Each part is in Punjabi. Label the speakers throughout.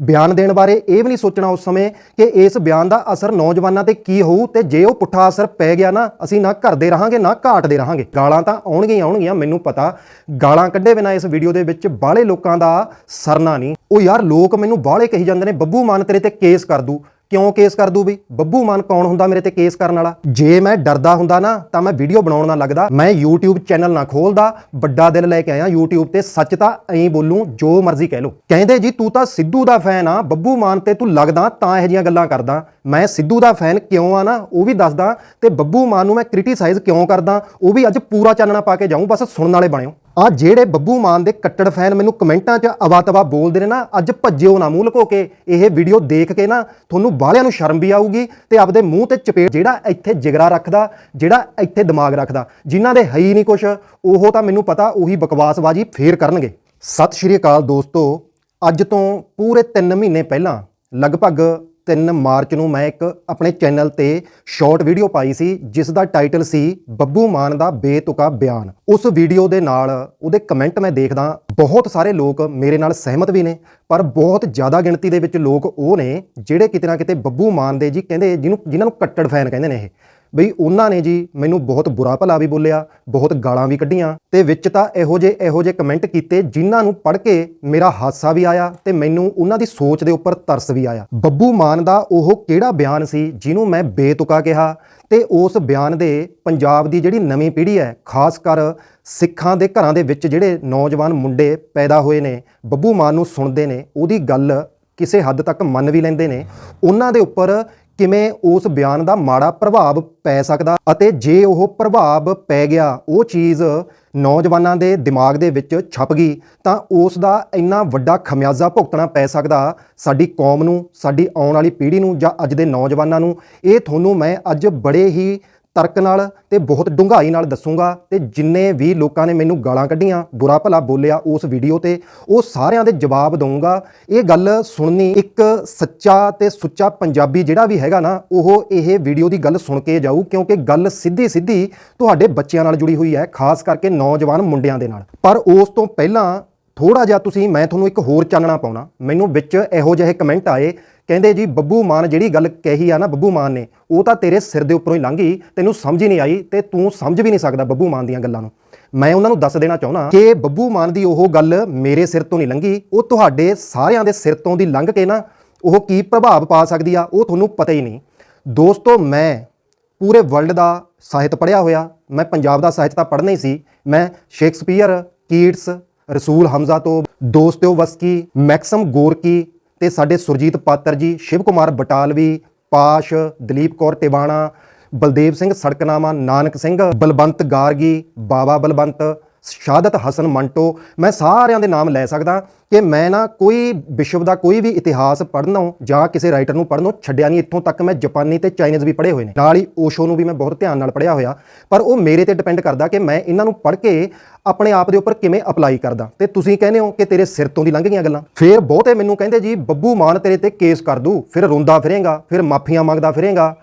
Speaker 1: ਬਿਆਨ ਦੇਣ ਬਾਰੇ ਇਹ ਵੀ ਨਹੀਂ ਸੋਚਣਾ ਉਸ ਸਮੇਂ ਕਿ ਇਸ ਬਿਆਨ ਦਾ ਅਸਰ ਨੌਜਵਾਨਾਂ ਤੇ ਕੀ ਹੋਊ ਤੇ ਜੇ ਉਹ ਪੁੱਠਾ ਅਸਰ ਪੈ ਗਿਆ ਨਾ, ਅਸੀਂ ਨਾ ਘਰਦੇ ਰਹਾਂਗੇ, ਨਾ ਘਾਟਦੇ ਰਹਾਂਗੇ। ਗਾਲਾਂ ਤਾਂ ਆਉਣਗੀਆਂ ਹੀ ਆਉਣਗੀਆਂ, ਮੈਨੂੰ ਪਤਾ। ਗਾਲਾਂ ਕੱਢੇ ਬਿਨਾ ਇਸ ਵੀਡੀਓ ਦੇ ਵਿੱਚ ਬਾਹਲੇ ਲੋਕਾਂ ਦਾ ਸਰਨਾ ਨਹੀਂ। ਉਹ ਯਾਰ ਲੋਕ ਮੈਨੂੰ ਬਾਹਲੇ ਕਹੀ ਜਾਂਦੇ ਨੇ, ਬੱਬੂ ਮਾਨ ਤੇਰੇ ਤੇ ਕੇਸ ਕਰ ਦੂ। ਕਿਉਂ ਕੇਸ ਕਰ ਦੂ ਵੀ? ਬੱਬੂ ਮਾਨ ਕੌਣ ਹੁੰਦਾ ਮੇਰੇ ਤੇ ਕੇਸ ਕਰਨ ਵਾਲਾ? ਜੇ ਮੈਂ ਡਰਦਾ ਹੁੰਦਾ ਨਾ, ਤਾਂ ਮੈਂ ਵੀਡੀਓ ਬਣਾਉਣ ਨਾ ਲੱਗਦਾ। ਮੈਂ YouTube ਚੈਨਲ ਨਾ ਖੋਲਦਾ, ਵੱਡਾ ਦਿਲ ਲੈ ਕੇ ਆਇਆ YouTube ਤੇ। ਸੱਚ ਤਾਂ ਐਂ ਬੋਲੂੰ, ਜੋ ਮਰਜ਼ੀ ਕਹਿ ਲੋ ਕਹਿੰਦੇ ਜੀ, ਤੂੰ ਤਾਂ ਸਿੱਧੂ ਦਾ ਫੈਨ ਆ, ਬੱਬੂ ਮਾਨ ਤੇ ਤੂੰ ਲੱਗਦਾ ਤਾਂ ਇਹੋ ਜਿਹੀਆਂ ਗੱਲਾਂ ਕਰਦਾ। ਮੈਂ ਸਿੱਧੂ ਦਾ ਫੈਨ ਕਿਉਂ ਆ ਨਾ, ਉਹ ਵੀ ਦੱਸਦਾ। ਤੇ ਬੱਬੂ ਮਾਨ ਨੂੰ ਮੈਂ ਕ੍ਰਿਟੀਸਾਈਜ਼ ਕਿਉਂ ਕਰਦਾ? ਉਹ ਵੀ ਅੱਜ ਪੂਰਾ ਚਾਨਣਾ ਪਾ ਕੇ ਜਾਊਂ, ਬਸ ਸੁਣਨ ਵਾਲੇ ਬਣਿਓ। ਆ ਜਿਹੜੇ ਬੱਬੂ ਮਾਨ ਦੇ ਕੱਟੜ ਫੈਨ ਮੈਨੂੰ ਕਮੈਂਟਾਂ 'ਚ ਅਵਾ-ਤਵਾ ਬੋਲਦੇ ਨੇ ਨਾ, ਅੱਜ ਭੱਜਿਓ ਨਾ ਮੂੰਹ ਲੁਕੋ ਕੇ, ਇਹ ਵੀਡੀਓ ਦੇਖ ਕੇ ਨਾ ਤੁਹਾਨੂੰ ਬਾਹਲਿਆਂ ਨੂੰ ਸ਼ਰਮ ਵੀ ਆਊਗੀ ਤੇ ਆਪਦੇ ਮੂੰਹ ਤੇ ਚਪੇੜ ਜਿਹੜਾ ਇੱਥੇ ਜਿਗਰਾ ਰੱਖਦਾ, ਜਿਹੜਾ ਇੱਥੇ ਦਿਮਾਗ ਰੱਖਦਾ, ਜਿਨ੍ਹਾਂ ਦੇ ਹੈ ਹੀ ਨਹੀਂ ਕੁਛ, ਉਹ ਤਾਂ ਮੈਨੂੰ ਪਤਾ ਉਹੀ ਬਕਵਾਸਬਾਜ਼ੀ ਫੇਰ ਕਰਨਗੇ। ਸਤਿ ਸ਼੍ਰੀ ਅਕਾਲ ਦੋਸਤੋ, ਅੱਜ ਤੋਂ ਪੂਰੇ 3 ਮਹੀਨੇ ਪਹਿਲਾਂ ਲਗਭਗ 3 ਮਾਰਚ ਨੂੰ ਮੈਂ ਇੱਕ ਆਪਣੇ ਚੈਨਲ ਤੇ ਸ਼ਾਰਟ ਵੀਡੀਓ ਪਾਈ ਸੀ, ਜਿਸ ਦਾ ਟਾਈਟਲ ਸੀ ਬੱਬੂ ਮਾਨ ਦਾ ਬੇਤੁਕਾ ਬਿਆਨ। ਉਸ ਵੀਡੀਓ ਦੇ ਨਾਲ ਉਹਦੇ ਕਮੈਂਟ ਮੈਂ ਦੇਖਦਾ, ਬਹੁਤ ਸਾਰੇ ਲੋਕ ਮੇਰੇ ਨਾਲ ਸਹਿਮਤ ਵੀ ਨੇ, ਪਰ ਬਹੁਤ ਜ਼ਿਆਦਾ ਗਿਣਤੀ ਦੇ ਵਿੱਚ ਲੋਕ ਉਹ ਨੇ ਜਿਹੜੇ ਕਿਤੇ ਨਾ ਕਿਤੇ ਬੱਬੂ ਮਾਨ ਦੇ ਜੀ ਕਹਿੰਦੇ ਜਿਹਨੂੰ ਜਿਨ੍ਹਾਂ ਨੂੰ ਕੱਟੜ ਫੈਨ ਕਹਿੰਦੇ ਨੇ ਇਹ। ਬਈ ਉਹਨਾਂ ਨੇ ਜੀ ਮੈਨੂੰ ਬਹੁਤ ਬੁਰਾ ਭਲਾ ਵੀ ਬੋਲਿਆ, ਬਹੁਤ ਗਾਲਾਂ ਵੀ ਕੱਢੀਆਂ ਤੇ ਵਿੱਚ ਤਾਂ ਇਹੋ ਜਿਹੇ ਇਹੋ ਜਿਹੇ ਕਮੈਂਟ ਕੀਤੇ ਜਿਨ੍ਹਾਂ ਨੂੰ ਪੜ੍ਹ ਕੇ ਮੇਰਾ ਹਾਸਾ ਵੀ ਆਇਆ ਤੇ ਮੈਨੂੰ ਉਹਨਾਂ ਦੀ ਸੋਚ ਦੇ ਉੱਪਰ ਤਰਸ ਵੀ ਆਇਆ। ਬੱਬੂ ਮਾਨ ਦਾ ਉਹ ਕਿਹੜਾ ਬਿਆਨ ਸੀ ਜਿਹਨੂੰ ਮੈਂ ਬੇਤੁਕਾ ਕਿਹਾ ਤੇ ਉਸ ਬਿਆਨ ਦੇ ਪੰਜਾਬ ਦੀ ਜਿਹੜੀ ਨਵੀਂ ਪੀੜ੍ਹੀ ਹੈ, ਖਾਸ ਕਰ ਸਿੱਖਾਂ ਦੇ ਘਰਾਂ ਦੇ ਵਿੱਚ ਜਿਹੜੇ ਨੌਜਵਾਨ ਮੁੰਡੇ ਪੈਦਾ ਹੋਏ ਨੇ, ਬੱਬੂ ਮਾਨ ਨੂੰ ਸੁਣਦੇ ਨੇ, ਉਹਦੀ ਗੱਲ ਕਿਸੇ ਹੱਦ ਤੱਕ ਮੰਨ ਵੀ ਲੈਂਦੇ ਨੇ, ਉਹਨਾਂ ਦੇ ਉੱਪਰ ਕਿਵੇਂ ਉਸ ਬਿਆਨ ਦਾ ਮਾੜਾ ਪ੍ਰਭਾਵ ਪੈ ਸਕਦਾ ਅਤੇ ਜੇ ਉਹ ਪ੍ਰਭਾਵ ਪੈ ਗਿਆ, ਉਹ ਚੀਜ਼ ਨੌਜਵਾਨਾਂ ਦੇ ਦਿਮਾਗ ਦੇ ਵਿੱਚ ਛਪ ਗਈ, ਤਾਂ ਉਸ ਦਾ ਇੰਨਾ ਵੱਡਾ ਖਮਿਆਜ਼ਾ ਭੁਗਤਣਾ ਪੈ ਸਕਦਾ, ਸਾਡੀ ਕੌਮ ਨੂੰ, ਸਾਡੀ ਆਉਣ ਵਾਲੀ ਪੀੜ੍ਹੀ ਨੂੰ ਜਾਂ ਅੱਜ ਦੇ ਨੌਜਵਾਨਾਂ ਨੂੰ। ਇਹ ਤੁਹਾਨੂੰ ਮੈਂ ਅੱਜ ਬੜੇ ਹੀ ਤਰਕ ਨਾਲ ਤੇ ਬਹੁਤ ਡੂੰਘਾਈ ਨਾਲ ਦੱਸੂਗਾ ਤੇ ਜਿੰਨੇ ਵੀ ਲੋਕਾਂ ਨੇ ਮੈਨੂੰ ਗਾਲਾਂ ਕੱਢੀਆਂ, ਬੁਰਾ ਭਲਾ ਬੋਲਿਆ ਉਸ ਵੀਡੀਓ ਤੇ, ਉਹ ਸਾਰਿਆਂ ਦੇ ਜਵਾਬ ਦਊਂਗਾ। ਇਹ ਗੱਲ ਸੁਣਨੀ ਇੱਕ ਸੱਚਾ ਤੇ ਸੁੱਚਾ ਪੰਜਾਬੀ ਜਿਹੜਾ ਵੀ ਹੈਗਾ ਨਾ, ਉਹ ਇਹ ਵੀਡੀਓ ਦੀ ਗੱਲ ਸੁਣ ਕੇ ਜਾਊ, ਕਿਉਂਕਿ ਗੱਲ ਸਿੱਧੀ ਸਿੱਧੀ ਤੁਹਾਡੇ ਬੱਚਿਆਂ ਨਾਲ ਜੁੜੀ ਹੋਈ ਹੈ, ਖਾਸ ਕਰਕੇ ਨੌਜਵਾਨ ਮੁੰਡਿਆਂ ਦੇ ਨਾਲ। ਪਰ ਉਸ ਤੋਂ ਪਹਿਲਾਂ ਥੋੜਾ ਜਿਹਾ ਤੁਸੀਂ, ਮੈਂ ਤੁਹਾਨੂੰ ਇੱਕ ਹੋਰ ਚਾਨਣਾ ਪਾਉਣਾ। ਮੈਨੂੰ ਵਿੱਚ ਇਹੋ ਜਿਹੇ ਕਮੈਂਟ ਆਏ, ਕਹਿੰਦੇ ਜੀ, ਬੱਬੂ ਮਾਨ ਜਿਹੜੀ ਗੱਲ ਕਹੀ ਆ ਨਾ, ਬੱਬੂ ਮਾਨ ਨੇ, ਉਹ ਤਾਂ ਤੇਰੇ ਸਿਰ ਦੇ ਉੱਪਰੋਂ ਹੀ ਲੰਘ ਗਈ, ਤੈਨੂੰ ਸਮਝ ਹੀ ਨਹੀਂ ਆਈ ਤੇ ਤੂੰ ਸਮਝ ਵੀ ਨਹੀਂ ਸਕਦਾ ਬੱਬੂ ਮਾਨ ਦੀਆਂ ਗੱਲਾਂ ਨੂੰ। ਮੈਂ ਉਹਨਾਂ ਨੂੰ ਦੱਸ ਦੇਣਾ ਚਾਹੁੰਦਾ ਕਿ ਬੱਬੂ ਮਾਨ ਦੀ ਉਹ ਗੱਲ ਮੇਰੇ ਸਿਰ ਤੋਂ ਨਹੀਂ ਲੰਘੀ, ਉਹ ਤੁਹਾਡੇ ਸਾਰਿਆਂ ਦੇ ਸਿਰ ਤੋਂ ਦੀ ਲੰਘ ਕੇ ਨਾ, ਉਹ ਕੀ ਪ੍ਰਭਾਵ ਪਾ ਸਕਦੀ ਆ, ਉਹ ਤੁਹਾਨੂੰ ਪਤਾ ਹੀ ਨਹੀਂ। ਦੋਸਤੋ, ਮੈਂ ਪੂਰੇ ਵਰਲਡ ਦਾ ਸਾਹਿਤ ਪੜ੍ਹਿਆ ਹੋਇਆ, ਮੈਂ ਪੰਜਾਬ ਦਾ ਸਾਹਿਤ ਤਾਂ ਪੜ੍ਹਨਾ ਹੀ ਸੀ, ਮੈਂ ਸ਼ੇਕਸਪੀਅਰ, ਕੀਟਸ ਰਸੂਲ ਹਮਜ਼ਾ ਤੋਂ ਦੋਸਤਿਓ ਵਸਕੀ ਮੈਕਸਮ ਗੋਰਕੀ ਤੇ ਸਾਡੇ ਸੁਰਜੀਤ ਪਾਤਰ ਜੀ ਸ਼ਿਵ ਕੁਮਾਰ ਬਟਾਲਵੀ ਪਾਸ਼, ਦਲੀਪ ਕੌਰ ਟਿਵਾਣਾ, ਬਲਦੇਵ ਸਿੰਘ ਸੜਕਨਾਮਾ, ਨਾਨਕ ਸਿੰਘ ਬਲਵੰਤ ਗਾਰਗੀ ਬਾਬਾ ਬਲਵੰਤ ਸ਼ਹਾਦਤ ਹਸਨ ਮੰਟੋ, ਮੈਂ ਸਾਰਿਆਂ ਦੇ ਨਾਮ ਲੈ ਸਕਦਾ ਕਿ ਮੈਂ ਨਾ ਕੋਈ ਵਿਸ਼ਵ ਦਾ ਕੋਈ ਵੀ ਇਤਿਹਾਸ ਪੜ੍ਹਨੋਂ ਜਾਂ ਕਿਸੇ ਰਾਈਟਰ ਨੂੰ ਪੜ੍ਹਨੋਂ ਛੱਡਿਆ ਨਹੀਂ। ਇੱਥੋਂ ਤੱਕ ਮੈਂ ਜਾਪਾਨੀ ਤੇ ਚਾਈਨੀਜ਼ ਵੀ ਪੜ੍ਹੇ ਹੋਏ ਨੇ। ਨਾਲ ਹੀ ਓਸ਼ੋ ਨੂੰ ਵੀ ਮੈਂ ਬਹੁਤ ਧਿਆਨ ਨਾਲ ਪੜ੍ਹਿਆ ਹੋਇਆ। ਪਰ ਉਹ ਮੇਰੇ ਤੇ ਡਿਪੈਂਡ ਕਰਦਾ ਕਿ ਮੈਂ ਇਹਨਾਂ ਨੂੰ ਪੜ੍ਹ ਕੇ ਆਪਣੇ ਆਪ ਦੇ ਉੱਪਰ ਕਿਵੇਂ ਅਪਲਾਈ ਕਰਦਾ। ਤੇ ਤੁਸੀਂ ਕਹਿੰਦੇ ਹੋ ਕਿ ਤੇਰੇ ਸਿਰ ਤੋਂ ਦੀ ਲੰਘ ਗਈਆਂ ਗੱਲਾਂ। ਫੇਰ ਬਹੁਤੇ ਮੈਨੂੰ ਕਹਿੰਦੇ, ਜੀ, ਬੱਬੂ ਮਾਨ ਤੇਰੇ ਤੇ ਕੇਸ ਕਰ ਦੂ, ਫਿਰ ਰੋਂਦਾ ਫਿਰੇਗਾ, ਫਿਰ ਮਾਫੀਆਂ ਮੰਗਦਾ ਫਿਰੇਗਾ।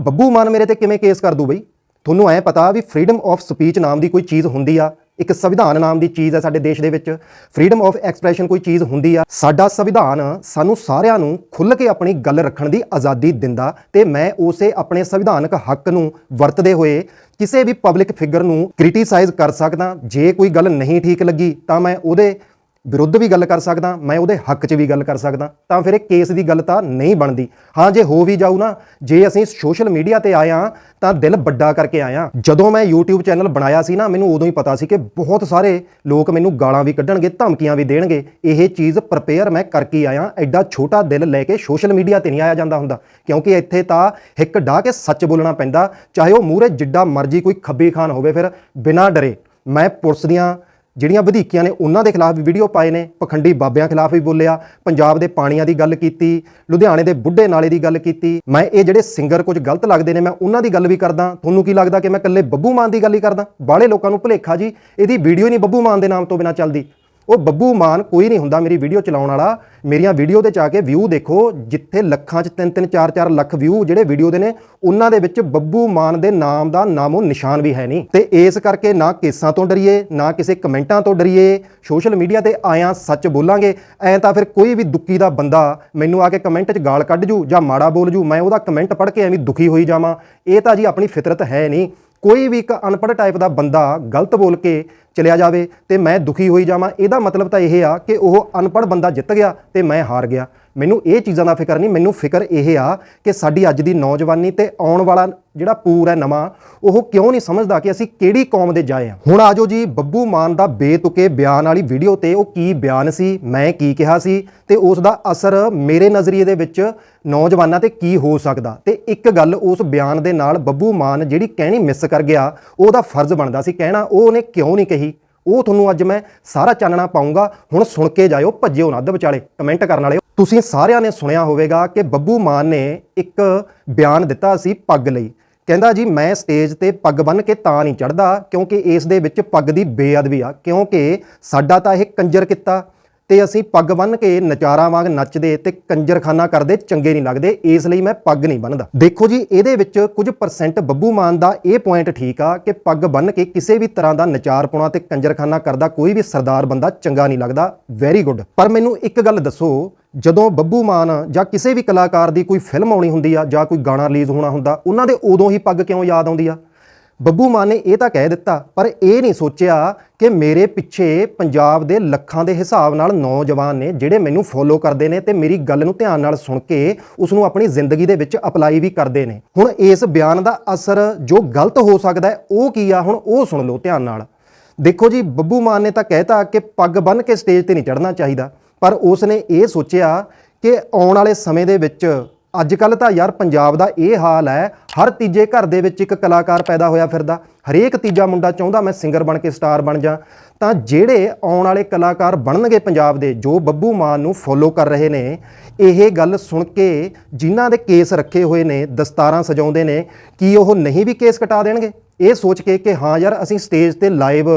Speaker 1: ਬੱਬੂ ਮਾਨ ਮੇਰੇ ਤੇ ਕਿਵੇਂ ਕੇਸ ਕਰ ਦੂ ਬਈ? ਤੁਹਾਨੂੰ ਐ ਪਤਾ ਵੀ ਫਰੀडम ਆਫ ਸਪੀਚ ਨਾਮ ਦੀ ਕੋਈ ਚੀਜ਼ ਹੁੰਦੀ ਆ। ਇੱਕ ਸੰਵਿਧਾਨ ਨਾਮ ਦੀ ਚੀਜ਼ ਹੈ ਸਾਡੇ ਦੇਸ਼ ਦੇ ਵਿੱਚ। ਫਰੀडम ਆਫ ਐਕਸਪ੍ਰੈਸ਼ਨ ਕੋਈ ਚੀਜ਼ ਹੁੰਦੀ ਆ। ਸਾਡਾ ਸੰਵਿਧਾਨ ਸਾਨੂੰ ਸਾਰਿਆਂ ਨੂੰ ਖੁੱਲ੍ਹ ਕੇ ਆਪਣੀ ਗੱਲ ਰੱਖਣ ਦੀ ਆਜ਼ਾਦੀ ਦਿੰਦਾ ਤੇ ਮੈਂ ਉਸੇ ਆਪਣੇ ਸੰਵਿਧਾਨਕ ਹੱਕ ਨੂੰ ਵਰਤਦੇ ਹੋਏ ਕਿਸੇ ਵੀ ਪਬਲਿਕ ਫਿਗਰ ਨੂੰ ਕ੍ਰਿਟੀਸਾਈਜ਼ ਕਰ ਸਕਦਾ। ਜੇ ਕੋਈ ਗੱਲ ਨਹੀਂ ਠੀਕ ਲੱਗੀ ਤਾਂ ਮੈਂ ਉਹਦੇ ਵਿਰੁੱਧ ਵੀ ਗੱਲ ਕਰ ਸਕਦਾ, ਮੈਂ ਉਹਦੇ ਹੱਕ 'ਚ ਵੀ ਗੱਲ ਕਰ ਸਕਦਾ, ਤਾਂ ਫਿਰ ਇਹ ਕੇਸ ਦੀ ਗੱਲ ਤਾਂ ਨਹੀਂ ਬਣਦੀ। ਹਾਂ, ਜੇ ਹੋ ਵੀ ਜਾਊ ਨਾ, ਜੇ ਅਸੀਂ ਸੋਸ਼ਲ ਮੀਡੀਆ ਤੇ ਆਏ ਆਇਆ ਤਾਂ ਦਿਲ ਵੱਡਾ ਕਰਕੇ ਆਇਆ ਜਦੋਂ ਮੈਂ YouTube ਚੈਨਲ ਬਣਾਇਆ ਸੀ ਨਾ, ਮੈਨੂੰ ਉਦੋਂ ਹੀ ਪਤਾ ਸੀ ਕਿ ਬਹੁਤ ਸਾਰੇ ਲੋਕ ਮੈਨੂੰ ਗਾਲਾਂ ਵੀ ਕੱਢਣਗੇ, ਧਮਕੀਆਂ ਵੀ ਦੇਣਗੇ। ਇਹ ਚੀਜ਼ ਪ੍ਰਪੇਅਰ ਮੈਂ ਕਰਕੇ ਆਇਆ, ਐਡਾ ਛੋਟਾ ਦਿਲ ਲੈ ਕੇ ਸੋਸ਼ਲ ਮੀਡੀਆ ਤੇ ਨਹੀਂ ਆਇਆ ਜਾਂਦਾ ਹੁੰਦਾ, ਕਿਉਂਕਿ ਇੱਥੇ ਤਾਂ ਹਿੱਕ ਢਾ ਕੇ ਸੱਚ ਬੋਲਣਾ ਪੈਂਦਾ, ਚਾਹੇ ਉਹ ਮੂਹਰੇ ਜਿੱਡਾ ਮਰਜ਼ੀ ਕੋਈ ਖੱਬੀ ਖਾਨ ਹੋਵੇ ਫਿਰ, ਬਿਨਾਂ ਡਰੇ। ਮੈਂ ਪੁਲਿਸ ਦੀਆਂ ਜਿਹੜੀਆਂ ਵਧੀਕੀਆਂ ਨੇ, ਉਹਨਾਂ ਦੇ ਖਿਲਾਫ ਵੀ ਵੀਡੀਓ ਪਾਏ ਨੇ। ਪਖੰਡੀ ਬਾਬਿਆਂ ਖਿਲਾਫ ਵੀ ਬੋਲਿਆ, ਪੰਜਾਬ ਦੇ ਪਾਣੀਆਂ ਦੀ ਗੱਲ ਕੀਤੀ, ਲੁਧਿਆਣੇ ਦੇ ਬੁੱਢੇ ਨਾਲੇ ਦੀ ਗੱਲ ਕੀਤੀ। ਮੈਂ ਇਹ ਜਿਹੜੇ ਸਿੰਗਰ ਕੁਝ ਗਲਤ ਲੱਗਦੇ ਨੇ, ਮੈਂ ਉਹਨਾਂ ਦੀ ਗੱਲ ਵੀ ਕਰਦਾ। ਤੁਹਾਨੂੰ ਕੀ ਲੱਗਦਾ ਕਿ ਮੈਂ ਇਕੱਲੇ ਬੱਬੂ ਮਾਨ ਦੀ ਗੱਲ ਹੀ ਕਰਦਾ? ਬਾਹਲੇ ਲੋਕਾਂ ਨੂੰ ਭੁਲੇਖਾ ਜੀ, ਇਹਦੀ ਵੀਡੀਓ ਨਹੀਂ ਬੱਬੂ ਮਾਨ ਦੇ ਨਾਮ ਤੋਂ ਬਿਨਾ ਚੱਲਦੀ। ਉਹ ਬੱਬੂ ਮਾਨ ਕੋਈ ਨਹੀਂ ਹੁੰਦਾ ਮੇਰੀ ਵੀਡੀਓ ਚਲਾਉਣ ਵਾਲਾ। ਮੇਰੀਆਂ ਵੀਡੀਓ ਤੇ ਜਾ ਕੇ ਵਿਊ ਦੇਖੋ, ਜਿੱਥੇ ਲੱਖਾਂ 'ਚ 3-3 4-4 ਲੱਖ ਵਿਊ ਜਿਹੜੇ ਵੀਡੀਓ ਦੇ ਨੇ, ਉਹਨਾਂ ਦੇ ਵਿੱਚ ਬੱਬੂ ਮਾਨ ਦੇ ਨਾਮ ਦਾ ਨਾਮੋ ਨਿਸ਼ਾਨ ਵੀ ਹੈ ਨਹੀਂ। ਤੇ ਇਸ ਕਰਕੇ ਨਾ ਕੇਸਾਂ ਤੋਂ ਡਰੀਏ, ਨਾ ਕਿਸੇ ਕਮੈਂਟਾਂ ਤੋਂ ਡਰੀਏ ਸੋਸ਼ਲ ਮੀਡੀਆ ਤੇ ਆਇਆ ਸੱਚ ਬੋਲਾਂਗੇ। ਐਂ ਤਾਂ ਫਿਰ ਕੋਈ ਵੀ ਦੁੱਕੀ ਦਾ ਬੰਦਾ ਮੈਨੂੰ ਆ ਕੇ ਕਮੈਂਟ 'ਚ ਗਾਲ ਕੱਢ ਜੂ ਜਾਂ ਮਾੜਾ ਬੋਲ ਜੂ, ਮੈਂ ਉਹਦਾ ਕਮੈਂਟ ਪੜ੍ਹ ਕੇ ਐਵੇਂ ਦੁਖੀ ਹੋਈ ਜਾਵਾਂ। ਇਹ ਤਾਂ ਜੀ ਆਪਣੀ ਫਿਤਰਤ ਹੈ ਨਹੀਂ। ਕੋਈ ਵੀ ਇੱਕ ਅਨਪੜ੍ਹ ਟਾਈਪ ਦਾ ਬੰਦਾ ਗਲਤ ਬੋਲ ਕੇ ਚਲਿਆ ਜਾਵੇ ਤੇ ਮੈਂ ਦੁਖੀ ਹੋਈ ਜਾਵਾਂ, ਇਹਦਾ ਮਤਲਬ ਤਾਂ ਇਹ ਆ ਕਿ ਉਹ ਅਨਪੜ੍ਹ ਬੰਦਾ ਜਿੱਤ ਗਿਆ ਤੇ ਮੈਂ ਹਾਰ ਗਿਆ। ਮੈਨੂੰ ਇਹ ਚੀਜ਼ਾਂ ਦਾ ਫਿਕਰ ਨਹੀਂ, ਮੈਨੂੰ ਫਿਕਰ ਇਹ ਆ ਕਿ ਸਾਡੀ ਅੱਜ ਦੀ ਨੌਜਵਾਨੀ ਤੇ ਆਉਣ ਵਾਲਾ ਜਿਹੜਾ ਪੂਰ ਹੈ ਨਵਾਂ, ਉਹ ਕਿਉਂ ਨਹੀਂ ਸਮਝਦਾ ਕਿ ਅਸੀਂ ਕਿਹੜੀ ਕੌਮ ਦੇ ਜਾਏ ਆ ਹੁਣ ਆਜੋ ਜੀ, ਬੱਬੂ ਮਾਨ ਦਾ ਬੇਤੁਕੇ ਬਿਆਨ ਵਾਲੀ ਵੀਡੀਓ ਤੇ ਉਹ ਕੀ ਬਿਆਨ ਸੀ, ਮੈਂ ਕੀ ਕਿਹਾ ਸੀ ਤੇ ਉਸ ਦਾ ਅਸਰ ਮੇਰੇ ਨਜ਼ਰੀਏ ਦੇ ਵਿੱਚ ਨੌਜਵਾਨਾਂ ਤੇ ਕੀ ਹੋ ਸਕਦਾ? ਤੇ ਇੱਕ ਗੱਲ ਉਸ ਬਿਆਨ ਦੇ ਨਾਲ ਬੱਬੂ ਮਾਨ ਜਿਹੜੀ ਕਹਿਣੀ ਮਿਸ ਕਰ ਗਿਆ, ਉਹਦਾ ਫਰਜ਼ ਬਣਦਾ ਸੀ। ਕਹਿਣਾ ਉਹ ਉਹਨੇ ਕਿਉਂ ਨਹੀਂ ਕਹੀ? ਉਹ ਤੁਹਾਨੂੰ ਅੱਜ ਮੈਂ ਸਾਰਾ ਚਾਨਣਾ ਪਾਉਂਗਾ। ਹੁਣ ਸੁਣ ਕੇ ਜਾਇਓ, ਭੱਜਿਓ ਨਾ ਅੱਧ ਵਿਚਾਲੇ। ਕਮੈਂਟ ਕਰਨ ਵਾਲੇ ਤੁਸੀਂ ਸਾਰਿਆਂ ਨੇ ਸੁਣਿਆ ਹੋਵੇਗਾ ਕਿ ਬੱਬੂ ਮਾਨ ਨੇ ਇੱਕ ਬਿਆਨ ਦਿੱਤਾ ਸੀ ਪੱਗ ਲਈ। ਕਹਿੰਦਾ ਜੀ, ਮੈਂ ਸਟੇਜ ਤੇ ਪੱਗ ਬੰਨ ਕੇ ਤਾਂ ਨਹੀਂ ਚੜਦਾ ਕਿਉਂਕਿ ਇਸ ਦੇ ਵਿੱਚ ਪੱਗ ਦੀ ਬੇਅਦਬੀ ਆ। ਕਿਉਂਕਿ ਸਾਡਾ ਤਾਂ ਇਹ ਕੰਜਰ ਕੀਤਾ। ਤੇ ਅਸੀਂ ਪੱਗ ਬੰਨ ਕੇ ਨਚਾਰਾਂ ਵਾਂਗ ਨੱਚਦੇ ਤੇ ਕੰਜਰਖਾਨਾ ਕਰਦੇ ਚੰਗੇ ਨਹੀਂ ਲੱਗਦੇ, ਇਸ ਲਈ ਮੈਂ ਪੱਗ ਨਹੀਂ ਬੰਨਦਾ। ਦੇਖੋ ਜੀ, ਇਹਦੇ ਵਿੱਚ ਕੁਝ ਪਰਸੈਂਟ ਬੱਬੂ ਮਾਨ ਦਾ ਇਹ ਪੁਆਇੰਟ ਠੀਕ ਆ ਕਿ ਪੱਗ ਬੰਨ ਕੇ ਕਿਸੇ ਵੀ ਤਰ੍ਹਾਂ ਦਾ ਨਚਾਰ ਪਾਉਣਾ ਤੇ ਕੰਜਰਖਾਨਾ ਕਰਦਾ ਕੋਈ ਵੀ ਸਰਦਾਰ ਬੰਦਾ ਚੰਗਾ ਨਹੀਂ ਲੱਗਦਾ। ਵੈਰੀ ਗੁੱਡ ਪਰ ਮੈਨੂੰ ਇੱਕ ਗੱਲ ਦੱਸੋ, ਜਦੋਂ ਬੱਬੂ ਮਾਨ ਜਾਂ ਕਿਸੇ ਵੀ ਕਲਾਕਾਰ ਦੀ ਕੋਈ ਫਿਲਮ ਆਉਣੀ ਹੁੰਦੀ ਆ ਜਾਂ ਕੋਈ ਗਾਣਾ ਰਿਲੀਜ਼ ਹੋਣਾ ਹੁੰਦਾ, ਉਹਨਾਂ ਦੇ ਉਦੋਂ ਹੀ ਪੱਗ ਕਿਉਂ ਯਾਦ ਆਉਂਦੀ ਆ? ਬੱਬੂ ਮਾਨ ਨੇ ਇਹ ਤਾਂ ਕਹਿ ਦਿੱਤਾ, ਪਰ ਇਹ ਨਹੀਂ ਸੋਚਿਆ ਕਿ ਮੇਰੇ ਪਿੱਛੇ ਪੰਜਾਬ ਦੇ ਲੱਖਾਂ ਦੇ ਹਿਸਾਬ ਨਾਲ ਨੌਜਵਾਨ ਨੇ ਜਿਹੜੇ ਮੈਨੂੰ ਫੋਲੋ ਕਰਦੇ ਨੇ ਤੇ ਮੇਰੀ ਗੱਲ ਨੂੰ ਧਿਆਨ ਨਾਲ ਸੁਣ ਕੇ ਉਸ ਨੂੰ ਆਪਣੀ ਜ਼ਿੰਦਗੀ ਦੇ ਵਿੱਚ ਅਪਲਾਈ ਵੀ ਕਰਦੇ ਨੇ। ਹੁਣ ਇਸ ਬਿਆਨ ਦਾ ਅਸਰ ਜੋ ਗਲਤ ਹੋ ਸਕਦਾ ਹੈ, ਉਹ ਕੀ ਆ? ਹੁਣ ਉਹ ਸੁਣ ਲਓ ਧਿਆਨ ਨਾਲ। ਦੇਖੋ ਜੀ, ਬੱਬੂ ਮਾਨ ਨੇ ਤਾਂ ਕਹਿਤਾ ਕਿ ਪੱਗ ਬੰਨ ਕੇ ਸਟੇਜ ਤੇ ਨਹੀਂ ਚੜ੍ਹਨਾ ਚਾਹੀਦਾ, ਪਰ ਉਸ ਨੇ ਇਹ ਸੋਚਿਆ ਕਿ ਆਉਣ ਵਾਲੇ ਸਮੇਂ ਦੇ ਵਿੱਚ ਅੱਜ ਕੱਲ ਤਾਂ ਯਾਰ ਪੰਜਾਬ ਦਾ ਇਹ ਹਾਲ ਹੈ, ਹਰ ਤੀਜੇ ਘਰ ਦੇ ਵਿੱਚ ਇੱਕ ਕਲਾਕਾਰ ਪੈਦਾ ਹੋਇਆ ਫਿਰਦਾ। ਹਰੇਕ ਤੀਜਾ ਮੁੰਡਾ ਚਾਹੁੰਦਾ ਮੈਂ ਸਿੰਗਰ ਬਣ ਕੇ ਸਟਾਰ ਬਣ ਜਾ। ਤਾਂ ਜਿਹੜੇ ਆਉਣ ਵਾਲੇ ਕਲਾਕਾਰ ਬਣਨਗੇ ਪੰਜਾਬ ਦੇ, ਜੋ ਬੱਬੂ ਮਾਨ ਨੂੰ ਫੋਲੋ ਕਰ ਰਹੇ ਨੇ, ਇਹ ਗੱਲ ਸੁਣ ਕੇ ਜਿਨ੍ਹਾਂ ਦੇ ਕੇਸ ਰੱਖੇ ਹੋਏ ਨੇ, ਦਸਤਾਰਾਂ ਸਜਾਉਂਦੇ ਨੇ, ਕੀ ਉਹ ਨਹੀਂ ਵੀ ਕੇਸ ਕਟਾ ਦੇਣਗੇ? ਇਹ ਸੋਚ ਕੇ ਕਿ ਹਾਂ ਯਾਰ ਅਸੀਂ ਸਟੇਜ ਤੇ ਲਾਈਵ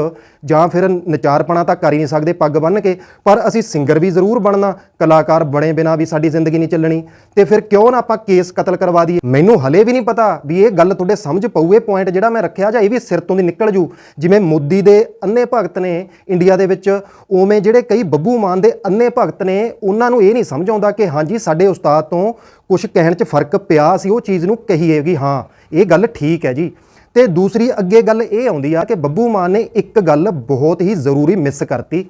Speaker 1: ਜਾਂ ਫਿਰ ਨਚਾਰਪਣਾ ਤਾਂ ਕਰ ਹੀ ਨਹੀਂ ਸਕਦੇ, ਪੱਗ ਬੰਨ੍ਹ ਕੇ, ਪਰ ਅਸੀਂ ਸਿੰਗਰ ਵੀ ਜ਼ਰੂਰ ਬਣਨਾ, ਕਲਾਕਾਰ ਬਣੇ ਬਿਨਾ ਵੀ ਸਾਡੀ ਜ਼ਿੰਦਗੀ ਨਹੀਂ ਚੱਲਣੀ। ਤੇ ਫਿਰ ਕਿਉਂ ਨਾ ਆਪਾਂ ਕੇਸ ਕਤਲ ਕਰਵਾ ਦਈਏ? ਮੈਨੂੰ ਹਲੇ ਵੀ ਨਹੀਂ ਪਤਾ ਵੀ ਇਹ ਗੱਲ ਤੁਹਾਡੇ ਸਮਝ ਪਊ, ਇਹ ਪੁਆਇੰਟ ਜਿਹੜਾ ਮੈਂ ਰੱਖਿਆ ਜਾਂ ਇਹ ਵੀ ਸਿਰ ਤੋਂ ਦੀ ਨਿਕਲ ਜੂ। ਜਿਵੇਂ ਮੋਦੀ ਦੇ ਅੰਨੇ ਭਗਤ ਨੇ ਇੰਡੀਆ ਦੇ ਵਿੱਚ, ਉਵੇਂ ਜਿਹੜੇ ਕਈ ਬੱਬੂ ਮਾਨ ਦੇ ਅੰਨੇ ਭਗਤ ਨੇ, ਉਹਨਾਂ ਨੂੰ ਇਹ ਨਹੀਂ ਸਮਝ ਆਉਂਦਾ ਕਿ ਹਾਂਜੀ ਸਾਡੇ ਉਸਤਾਦ ਤੋਂ ਕੁਝ ਕਹਿਣ 'ਚ ਫ਼ਰਕ ਪਿਆ ਸੀ, ਉਹ ਚੀਜ਼ ਨੂੰ ਕਹੀਏ ਕਿ ਹਾਂ, ਇਹ ਗੱਲ ਠੀਕ ਹੈ ਜੀ। ਤੇ ਦੂਸਰੀ ਅੱਗੇ ਗੱਲ ਇਹ ਆਉਂਦੀ ਆ ਕਿ ਬੱਬੂ ਮਾਨ ਨੇ ਇੱਕ ਗੱਲ ਬਹੁਤ ਹੀ ਜ਼ਰੂਰੀ ਮਿਸ ਕਰਤੀ।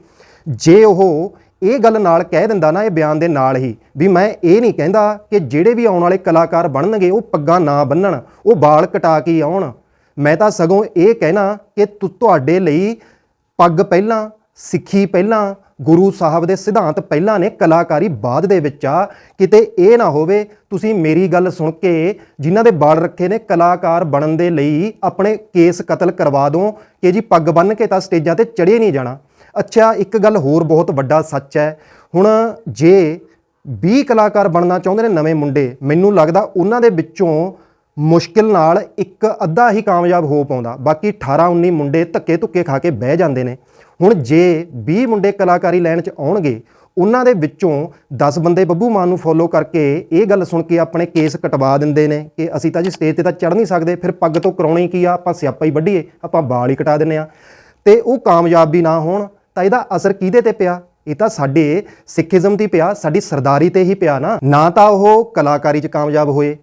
Speaker 1: ਜੇ ਉਹ ਇਹ ਗੱਲ ਨਾਲ ਕਹਿ ਦਿੰਦਾ ਨਾ, ਇਹ ਬਿਆਨ ਦੇ ਨਾਲ ਹੀ, ਵੀ ਮੈਂ ਇਹ ਨਹੀਂ ਕਹਿੰਦਾ ਕਿ ਜਿਹੜੇ ਵੀ ਆਉਣ ਵਾਲੇ ਕਲਾਕਾਰ ਬਣਨਗੇ, ਉਹ ਪੱਗਾਂ ਨਾ ਬੰਨਣ, ਉਹ ਵਾਲ ਕਟਾ ਕੇ ਆਉਣ। ਮੈਂ ਤਾਂ ਸਗੋਂ ਇਹ ਕਹਿਣਾ ਕਿ ਤੁਹਾਡੇ ਲਈ ਪੱਗ ਪਹਿਲਾਂ, ਸਿੱਖੀ ਪਹਿਲਾਂ ਗੁਰੂ ਸਾਹਿਬ ਦੇ ਸਿਧਾਂਤ ਪਹਿਲਾਂ ਨੇ ਕਲਾਕਾਰੀ ਬਾਅਦ ਦੇ ਵਿੱਚ ਆ। ਕਿਤੇ ਇਹ ਨਾ ਹੋਵੇ, ਤੁਸੀਂ ਮੇਰੀ ਗੱਲ ਸੁਣ ਕੇ ਜਿਨ੍ਹਾਂ ਦੇ ਬਾਲ ਰੱਖੇ ਨੇ ਕਲਾਕਾਰ ਬਣਨ ਦੇ ਲਈ ਆਪਣੇ ਕੇਸ ਕਤਲ ਕਰਵਾ ਦੋ ਕਿ ਜੀ ਪੱਗ ਬੰਨ ਕੇ ਤਾਂ ਸਟੇਜਾਂ ਤੇ ਚੜ੍ਹੇ ਨਹੀਂ ਜਾਣਾ। ਅੱਛਾ, ਇੱਕ ਗੱਲ ਹੋਰ ਬਹੁਤ ਵੱਡਾ ਸੱਚ ਹੈ। ਹੁਣ ਜੇ 20 ਕਲਾਕਾਰ ਬਣਨਾ ਚਾਹੁੰਦੇ ਨੇ ਨਵੇਂ ਮੁੰਡੇ, ਮੈਨੂੰ ਲੱਗਦਾ ਉਹਨਾਂ ਦੇ ਵਿੱਚੋਂ ਮੁਸ਼ਕਿਲ ਨਾਲ ਇੱਕ ਅੱਧਾ ਹੀ ਕਾਮਯਾਬ ਹੋ ਪਾਉਂਦਾ। ਬਾਕੀ 18 19 ਮੁੰਡੇ ਧੱਕੇ ਧੁੱਕੇ ਖਾ ਕੇ ਬਹਿ ਜਾਂਦੇ ਨੇ। ਹੁਣ ਜੇ 20 ਮੁੰਡੇ ਕਲਾਕਾਰੀ ਲੈਣ ਚ ਆਉਣਗੇ, ਉਹਨਾਂ ਦੇ ਵਿੱਚੋਂ 10 ਬੰਦੇ ਬੱਬੂ ਮਾਨ ਨੂੰ ਫੋਲੋ ਕਰਕੇ ਇਹ ਗੱਲ ਸੁਣ ਕੇ ਆਪਣੇ ਕੇਸ ਕਟਵਾ ਦਿੰਦੇ ਨੇ ਕਿ ਅਸੀਂ ਤਾਂ ਜੀ ਸਟੇਜ ਤੇ ਤਾਂ ਚੜ ਨਹੀਂ ਸਕਦੇ, ਫਿਰ ਪੱਗ ਤੋਂ ਕਰਾਉਣੀ ਕੀ ਆ? ਆਪਾਂ ਸਿਆਪਾ ਹੀ ਵੱਢੀਏ, ਆਪਾਂ ਵਾਲ ਹੀ ਕਟਾ ਦਿੰਨੇ ਆ ਤੇ ਉਹ ਕਾਮਯਾਬ ਵੀ ਨਾ ਹੋਣ, ਤਾਂ ਇਹਦਾ ਅਸਰ ਕਿਹਦੇ ਤੇ ਪਿਆ? ਇਹ ਤਾਂ ਸਾਡੇ ਸਿੱਖੀਜ਼ਮ ਦੀ ਪਿਆ, ਸਾਡੀ ਸਰਦਾਰੀ ਤੇ ਹੀ ਪਿਆ ਨਾ। ਨਾ ਤਾਂ ਉਹ ਕਲਾਕਾਰੀ 'ਚ ਕਾਮਯਾਬ ਹੋਏ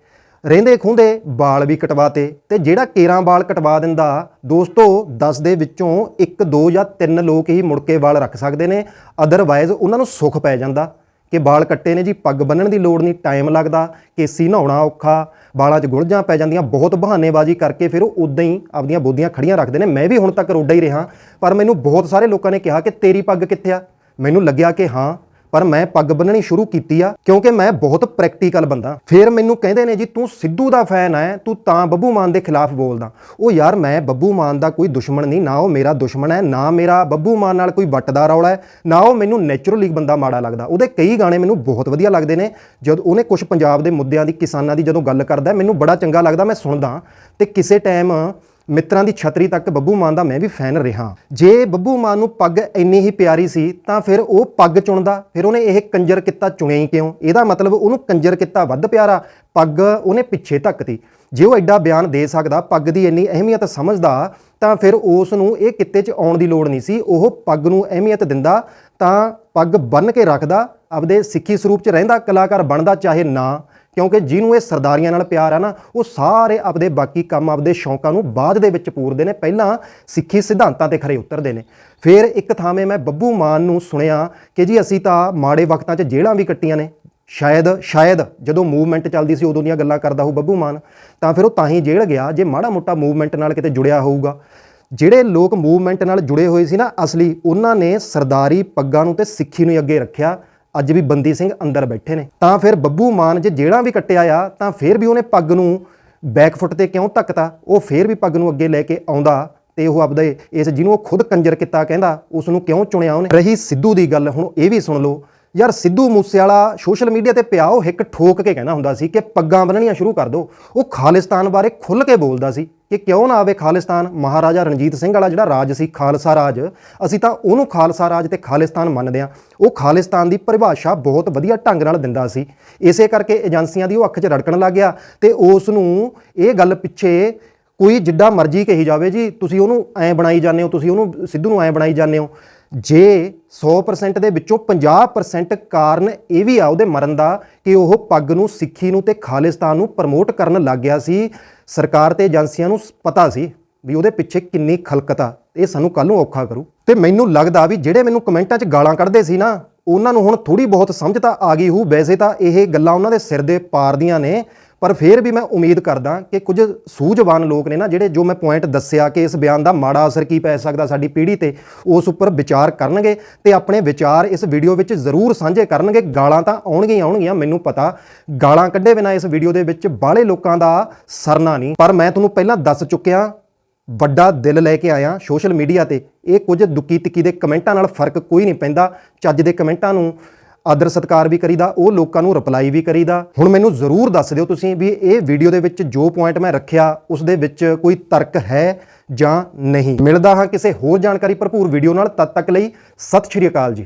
Speaker 1: ਰਹਿੰਦੇ ਖੁੰਦੇ ਵਾਲ ਵੀ ਕਟਵਾਤੇ ਤੇ ਜਿਹੜਾ ਕੇਰਾਂ ਵਾਲ ਕਟਵਾ ਦਿੰਦਾ, ਦੋਸਤੋ 10 ਦੇ ਵਿੱਚੋਂ 1 2 ਜਾਂ 3 ਲੋਕ ਹੀ ਮੁੜ ਕੇ ਵਾਲ ਰੱਖ ਸਕਦੇ ਨੇ। ਅਦਰਵਾਈਜ਼ ਉਹਨਾਂ ਨੂੰ ਸੁੱਖ ਪੈ ਜਾਂਦਾ ਕਿ ਵਾਲ ਕੱਟੇ ਨੇ ਜੀ, ਪੱਗ ਬੰਨਣ ਦੀ ਲੋੜ ਨਹੀਂ ਟਾਈਮ ਲੱਗਦਾ, ਕੇਸੀ ਨਹਾਉਣਾ ਔਖਾ, ਵਾਲਾਂ 'ਚ ਗੁਲਜਾਂ ਪੈ ਜਾਂਦੀਆਂ, ਬਹੁਤ ਬਹਾਨੇਬਾਜ਼ੀ ਕਰਕੇ ਫਿਰ ਉਹ ਉਦਾਂ ਹੀ ਆਪਦੀਆਂ ਬੋਦੀਆਂ ਖੜੀਆਂ ਰੱਖਦੇ ਨੇ। ਮੈਂ ਵੀ ਹੁਣ ਤੱਕ ਰੋਡਾ ਹੀ ਰਿਹਾ, ਪਰ ਮੈਨੂੰ ਬਹੁਤ ਸਾਰੇ ਲੋਕਾਂ ਨੇ ਕਿਹਾ ਕਿ ਤੇਰੀ ਪੱਗ ਕਿੱਥੇ ਆ? ਮੈਨੂੰ ਲੱਗਿਆ ਕਿ ਹਾਂ ਪਰ ਮੈਂ ਪੱਗ ਬੰਨਣੀ ਸ਼ੁਰੂ ਕੀਤੀ ਆ, ਕਿਉਂਕਿ ਮੈਂ ਬਹੁਤ ਪ੍ਰੈਕਟੀਕਲ ਬੰਦਾ। ਫਿਰ ਮੈਨੂੰ ਕਹਿੰਦੇ ਨੇ ਜੀ, ਤੂੰ ਸਿੱਧੂ ਦਾ ਫੈਨ ਹੈ ਤੂੰ ਤਾਂ ਬੱਬੂ ਮਾਨ ਦੇ ਖਿਲਾਫ ਬੋਲਦਾ। ਉਹ ਯਾਰ, ਮੈਂ ਬੱਬੂ ਮਾਨ ਦਾ ਕੋਈ ਦੁਸ਼ਮਣ ਨਹੀਂ, ਨਾ ਉਹ ਮੇਰਾ ਦੁਸ਼ਮਣ ਹੈ, ਨਾ ਮੇਰਾ ਬੱਬੂ ਮਾਨ ਨਾਲ ਕੋਈ ਵੱਟਦਾ ਰੌਲਾ ਹੈ, ਨਾ ਉਹ ਮੈਨੂੰ ਨੇਚਰਲੀ ਬੰਦਾ ਮਾੜਾ ਲੱਗਦਾ। ਉਹਦੇ ਕਈ ਗਾਣੇ ਮੈਨੂੰ ਬਹੁਤ ਵਧੀਆ ਲੱਗਦੇ ਨੇ। ਜਦ ਉਹਨੇ ਕੁਝ ਪੰਜਾਬ ਦੇ ਮੁੱਦਿਆਂ ਦੀ, ਕਿਸਾਨਾਂ ਦੀ ਜਦੋਂ ਗੱਲ ਕਰਦਾ, ਮੈਨੂੰ ਬੜਾ ਚੰਗਾ ਲੱਗਦਾ, ਮੈਂ ਸੁਣਦਾ। ਤੇ ਕਿਸੇ ਟਾਈਮ ਮਿੱਤਰਾਂ ਦੀ ਛਤਰੀ ਤੱਕ ਬੱਬੂ ਮਾਨ ਦਾ ਮੈਂ ਵੀ ਫੈਨ ਰਿਹਾ। ਜੇ ਬੱਬੂ ਮਾਨ ਨੂੰ ਪੱਗ ਇੰਨੀ ਹੀ ਪਿਆਰੀ ਸੀ, ਤਾਂ ਫਿਰ ਉਹ ਪੱਗ ਚੁਣਦਾ, ਫਿਰ ਉਹਨੇ ਇਹ ਕੰਜਰ ਕਿੱਤਾ ਚੁਣਿਆ ਹੀ ਕਿਉਂ? ਇਹਦਾ ਮਤਲਬ ਉਹਨੂੰ ਕੰਜਰ ਕਿੱਤਾ ਵੱਧ ਪਿਆਰਾ, ਪੱਗ ਉਹਨੇ ਪਿੱਛੇ ਧੱਕਤੀ। ਜੇ ਉਹ ਐਡਾ ਬਿਆਨ ਦੇ ਸਕਦਾ, ਪੱਗ ਦੀ ਇੰਨੀ ਅਹਿਮੀਅਤ ਸਮਝਦਾ, ਤਾਂ ਫਿਰ ਉਸ ਨੂੰ ਇਹ ਕਿੱਤੇ 'ਚ ਆਉਣ ਦੀ ਲੋੜ ਨਹੀਂ ਸੀ। ਉਹ ਪੱਗ ਨੂੰ ਅਹਿਮੀਅਤ ਦਿੰਦਾ, ਤਾਂ ਪੱਗ ਬੰਨ ਕੇ ਰੱਖਦਾ, ਆਪਦੇ ਸਿੱਖੀ ਸਰੂਪ 'ਚ ਰਹਿੰਦਾ, ਕਲਾਕਾਰ ਬਣਦਾ ਚਾਹੇ ਨਾ ਕਿਉਂਕਿ ਜਿਹਨੂੰ ਇਹ ਸਰਦਾਰੀਆਂ ਨਾਲ ਪਿਆਰ ਆ ਨਾ, ਉਹ ਸਾਰੇ ਆਪਦੇ ਬਾਕੀ ਕੰਮ ਆਪਦੇ ਸ਼ੌਂਕਾਂ ਨੂੰ ਬਾਅਦ ਦੇ ਵਿੱਚ ਪੂਰਦੇ ਨੇ, ਪਹਿਲਾਂ ਸਿੱਖੀ ਸਿਧਾਂਤਾਂ ਤੇ ਖਰੇ ਉਤਰਦੇ ਨੇ। ਫਿਰ ਇੱਕ ਥਾਵੇਂ ਮੈਂ ਬੱਬੂ ਮਾਨ ਨੂੰ ਸੁਣਿਆ ਕਿ ਜੀ ਅਸੀਂ ਤਾਂ ਮਾੜੇ ਵਕਤਾਂ 'ਚ ਜੇਲ੍ਹਾਂ ਵੀ ਕੱਟੀਆਂ ਨੇ। ਸ਼ਾਇਦ ਸ਼ਾਇਦ ਜਦੋਂ ਮੂਵਮੈਂਟ ਚੱਲਦੀ ਸੀ, ਉਦੋਂ ਦੀਆਂ ਗੱਲਾਂ ਕਰਦਾ ਹੋਊ ਬੱਬੂ ਮਾਨ, ਤਾਂ ਫਿਰ ਉਹ ਤਾਂ ਹੀ ਜੇਲ੍ਹ ਗਿਆ, ਜੇ ਮਾੜਾ ਮੋਟਾ ਮੂਵਮੈਂਟ ਨਾਲ ਕਿਤੇ ਜੁੜਿਆ ਹੋਊਗਾ। ਜਿਹੜੇ ਲੋਕ ਮੂਵਮੈਂਟ ਨਾਲ ਜੁੜੇ ਹੋਏ ਸੀ ਨਾ, ਅਸਲੀ ਉਹਨਾਂ ਨੇ ਸਰਦਾਰੀ ਪੱਗਾਂ ਨੂੰ ਤੇ ਸਿੱਖੀ ਨੂੰ ਹੀ ਅੱਗੇ ਰੱਖਿਆ। ਅੱਜ ਵੀ ਬੰਦੀ ਸਿੰਘ ਅੰਦਰ ਬੈਠੇ ਨੇ। ਤਾਂ ਫਿਰ ਬੱਬੂ ਮਾਨ ਜੇ ਜਿਹੜਾ ਵੀ ਕੱਟਿਆ ਆ, ਤਾਂ ਫਿਰ ਵੀ ਉਹਨੇ ਪੱਗ ਨੂੰ ਬੈਕਫੁੱਟ ਤੇ ਕਿਉਂ ਧੱਕਤਾ? ਉਹ ਫਿਰ ਵੀ ਪੱਗ ਨੂੰ ਅੱਗੇ ਲੈ ਕੇ ਆਉਂਦਾ ਤੇ ਉਹ ਆਪਦੇ ਇਸ ਜਿਹਨੂੰ ਉਹ ਖੁਦ ਕੰਜਰ ਕੀਤਾ, ਕਹਿੰਦਾ ਉਸ ਨੂੰ ਕਿਉਂ ਚੁਣਿਆ ਉਹਨੇ? ਰਹੀ ਸਿੱਧੂ ਦੀ ਗੱਲ, ਹੁਣ ਇਹ ਵੀ ਸੁਣ ਲਓ। ਯਾਰ ਸਿੱਧੂ ਮੂਸੇਵਾਲਾ ਸੋਸ਼ਲ ਮੀਡੀਆ ਤੇ ਪਿਆ, ਉਹ ਇੱਕ ਠੋਕ ਕੇ ਕਹਿੰਦਾ ਹੁੰਦਾ ਸੀ ਕਿ ਪੱਗਾਂ ਬੰਨਣੀਆਂ ਸ਼ੁਰੂ ਕਰ ਦਿਓ ਉਹ ਖਾਲਿਸਤਾਨ ਬਾਰੇ ਖੁੱਲ੍ਹ ਕੇ ਬੋਲਦਾ ਸੀ ਕਿ ਕਿਉਂ ਨਾ ਆਵੇ ਖਾਲਿਸਤਾਨ? ਮਹਾਰਾਜਾ ਰਣਜੀਤ ਸਿੰਘ ਵਾਲਾ ਜਿਹੜਾ ਰਾਜ ਸੀ, ਖਾਲਸਾ ਰਾਜ, ਅਸੀਂ ਤਾਂ ਉਹਨੂੰ ਖਾਲਸਾ ਰਾਜ ਤੇ ਖਾਲਿਸਤਾਨ ਮੰਨਦੇ ਆ ਉਹ ਖਾਲਿਸਤਾਨ ਦੀ ਪਰਿਭਾਸ਼ਾ ਬਹੁਤ ਵਧੀਆ ਢੰਗ ਨਾਲ ਦਿੰਦਾ ਸੀ। ਇਸੇ ਕਰਕੇ ਏਜੰਸੀਆਂ ਦੀ ਉਹ ਅੱਖ 'ਚ ਰੜਕਣ ਲੱਗ ਗਿਆ ਤੇ ਉਸ ਨੂੰ ਇਹ ਗੱਲ ਪਿੱਛੇ ਕੋਈ ਜਿੱਡਾ ਮਰਜ਼ੀ ਕਹੀ ਜਾਵੇ ਜੀ, ਤੁਸੀਂ ਉਹਨੂੰ ਐਂ ਬਣਾਈ ਜਾਂਦੇ ਹੋ, ਤੁਸੀਂ ਉਹਨੂੰ ਸਿੱਧੂ ਨੂੰ ਐਂ ਬਣਾਈ ਜਾਂਦੇ ਹੋ। ਜੇ 100% ਦੇ ਵਿੱਚੋਂ 50% ਕਾਰਨ ਇਹ ਵੀ ਆ ਉਹਦੇ ਮਰਨ ਦਾ ਕਿ ਉਹ ਪੱਗ ਨੂੰ ਸਿੱਖੀ ਨੂੰ ਤੇ ਖਾਲਿਸਤਾਨ ਨੂੰ ਪ੍ਰਮੋਟ ਕਰਨ ਲੱਗ ਗਿਆ ਸੀ। ਸਰਕਾਰ ਤੇ ਏਜੰਸੀਆਂ ਨੂੰ ਪਤਾ ਸੀ ਵੀ ਉਹਦੇ ਪਿੱਛੇ ਕਿੰਨੀ ਖਲਕਤ। ਆ ਇਹ ਸਾਨੂੰ ਕੱਲ ਨੂੰ ਔਖਾ ਕਰੂ। ਤੇ ਮੈਨੂੰ ਲੱਗਦਾ ਵੀ ਜਿਹੜੇ ਮੈਨੂੰ ਕਮੈਂਟਾਂ 'ਚ ਗਾਲਾਂ ਕੱਢਦੇ ਸੀ ਨਾ, ਉਹਨਾਂ ਨੂੰ ਹੁਣ ਥੋੜੀ ਬਹੁਤ ਸਮਝ ਤਾਂ ਆ ਗਈ ਹੋਊ। ਵੈਸੇ ਤਾਂ ਇਹ ਗੱਲਾਂ ਉਹਨਾਂ ਦੇ ਸਿਰ ਦੇ ਪਾਰ ਦੀਆਂ ਨੇ। ਪਰ ਫਿਰ ਵੀ ਮੈਂ ਉਮੀਦ ਕਰਦਾ ਕਿ ਕੁਝ ਸੂਝਵਾਨ ਲੋਕ ਨੇ ਨਾ ਜਿਹੜੇ ਜੋ ਮੈਂ ਪੁਆਇੰਟ ਦੱਸਿਆ ਕਿ ਇਸ ਬਿਆਨ ਦਾ ਮਾੜਾ ਅਸਰ ਕੀ ਪੈ ਸਕਦਾ ਸਾਡੀ ਪੀੜ੍ਹੀ ਤੇ, ਉਸ ਉੱਪਰ ਵਿਚਾਰ ਕਰਨਗੇ ਤੇ ਆਪਣੇ ਵਿਚਾਰ ਇਸ ਵੀਡੀਓ ਵਿੱਚ ਜ਼ਰੂਰ ਸਾਂਝੇ ਕਰਨਗੇ। ਗਾਲਾਂ ਤਾਂ ਆਉਣਗੀਆਂ ਹੀ ਆਉਣਗੀਆਂ, ਮੈਨੂੰ ਪਤਾ। ਗਾਲਾਂ ਕੱਢੇ ਬਿਨਾ ਇਸ ਵੀਡੀਓ ਦੇ ਵਿੱਚ ਬਾਹਲੇ ਲੋਕਾਂ ਦਾ ਸਰਨਾ ਨਹੀਂ। ਪਰ ਮੈਂ ਤੁਹਾਨੂੰ ਪਹਿਲਾਂ ਦੱਸ ਚੁੱਕਿਆ, ਵੱਡਾ ਦਿਲ ਲੈ ਕੇ ਆਇਆ ਸੋਸ਼ਲ ਮੀਡੀਆ ਤੇ। ਇਹ ਕੁਝ ਦੁੱਕੀ ਤਿੱਕੀ ਦੇ ਕਮੈਂਟਾਂ ਨਾਲ ਫ਼ਰਕ ਕੋਈ ਨਹੀਂ ਪੈਂਦਾ। ਚੱਜ ਦੇ ਕਮੈਂਟਾਂ ਨੂੰ ਆਦਰ ਸਤਕਾਰ ਵੀ ਕਰੀਦਾ, ਉਹ ਲੋਕਾਂ ਨੂੰ ਰਿਪਲਾਈ ਵੀ ਕਰੀਦਾ। ਹੁਣ ਮੈਨੂੰ ਜ਼ਰੂਰ ਦੱਸ ਦਿਓ ਤੁਸੀਂ ਵੀ ਇਹ ਵੀਡੀਓ ਦੇ ਵਿੱਚ ਜੋ ਪੁਆਇੰਟ ਮੈਂ ਰੱਖਿਆ, ਉਸ ਦੇ ਵਿੱਚ ਕੋਈ ਤਰਕ ਹੈ ਜਾਂ ਨਹੀਂ? ਮਿਲਦਾ ਹਾਂ ਕਿਸੇ ਹੋਰ ਜਾਣਕਾਰੀ ਭਰਪੂਰ ਵੀਡੀਓ ਨਾਲ, ਤਦ ਤੱਕ ਲਈ ਸਤਿ ਸ਼੍ਰੀ ਅਕਾਲ ਜੀ।